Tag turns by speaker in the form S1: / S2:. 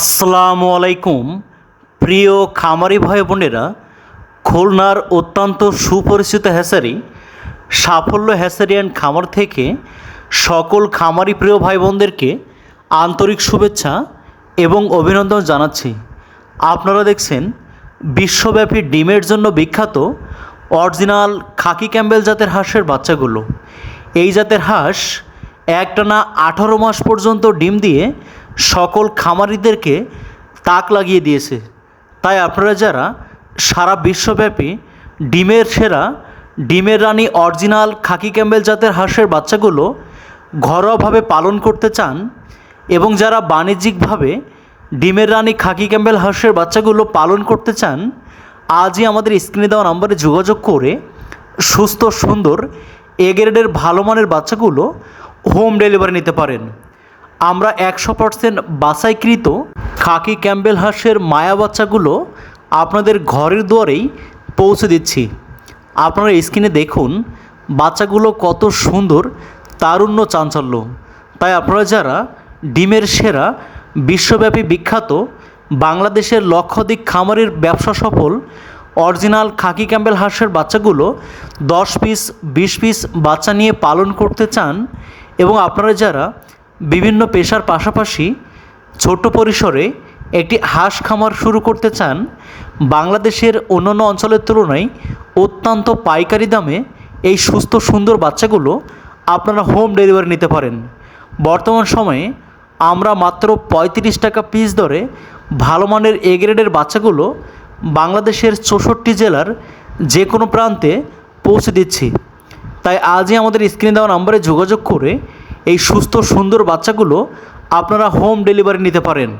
S1: আসসালামু আলাইকুম। প্রিয় খামারি ভাই বোনেরা, খুলনার অত্যন্ত সুপরিচিত হ্যাসারি, সাফল্য হ্যাসারি অ্যান্ড খামার থেকে সকল খামারি প্রিয় ভাই বোনদেরকে আন্তরিক শুভেচ্ছা এবং অভিনন্দন জানাচ্ছি। আপনারা দেখছেন বিশ্বব্যাপী ডিমের জন্য বিখ্যাত অরিজিনাল খাকি ক্যাম্বেল জাতের হাঁসের বাচ্চাগুলো। এই জাতের হাঁস একটানা আঠারো মাস পর্যন্ত ডিম দিয়ে সকল খামারিদেরকে তাক লাগিয়ে দিয়েছে। তাই আপনারা যারা সারা বিশ্বব্যাপী ডিমের সেরা, ডিমের রানী অরিজিনাল খাকি ক্যাম্বেল জাতের হাঁসের বাচ্চাগুলো ঘরোয়াভাবে পালন করতে চান এবং যারা বাণিজ্যিকভাবে ডিমের রানী খাকি ক্যাম্বেল হাঁসের বাচ্চাগুলো পালন করতে চান, আজই আমাদের স্ক্রিনে দেওয়া নম্বরে যোগাযোগ করে সুস্থ, সুন্দর, এ গ্রেডের ভালো মানের বাচ্চাগুলো হোম ডেলিভারি নিতে পারেন। আমরা একশো পার্সেন্ট বাছাইকৃত খাকি ক্যাম্বেল হাঁসের মায়া বাচ্চাগুলো আপনাদের ঘরের দুয়ারেই পৌঁছে দিচ্ছি। আপনারা স্ক্রিনে দেখুন, বাচ্চাগুলো কত সুন্দর, তারুণ্য চাঞ্চল্য। তাই আপনারা যারা ডিমের সেরা বিশ্বব্যাপী বিখ্যাত বাংলাদেশের লক্ষাধিক খামারের ব্যবসা সফল অরিজিনাল খাকি ক্যাম্বেল হাঁসের বাচ্চাগুলো দশ পিস বিশ পিস বাচ্চা নিয়ে পালন করতে চান এবং আপনারা যারা বিভিন্ন পেশার পাশাপাশি ছোট পরিসরে একটি হাঁস খামার শুরু করতে চান। বাংলাদেশের অন্যান্য অঞ্চলের তুলনায় অত্যন্ত পাইকারি দামে এই সুস্থ সুন্দর বাচ্চাগুলো আপনারা হোম ডেলিভারি নিতে পারেন। বর্তমান সময়ে আমরা মাত্র পঁয়ত্রিশ টাকা পিস দরে ভালো মানের এ গ্রেডের বাচ্চাগুলো বাংলাদেশের চৌষট্টি জেলার যে কোনো প্রান্তে পৌঁছে দিচ্ছি। তাই আজই আমাদের স্ক্রিনে দেওয়া নাম্বারে যোগাযোগ করে এই সুস্থ সুন্দর বাচ্চাগুলো আপনারা হোম ডেলিভারি নিতে পারেন।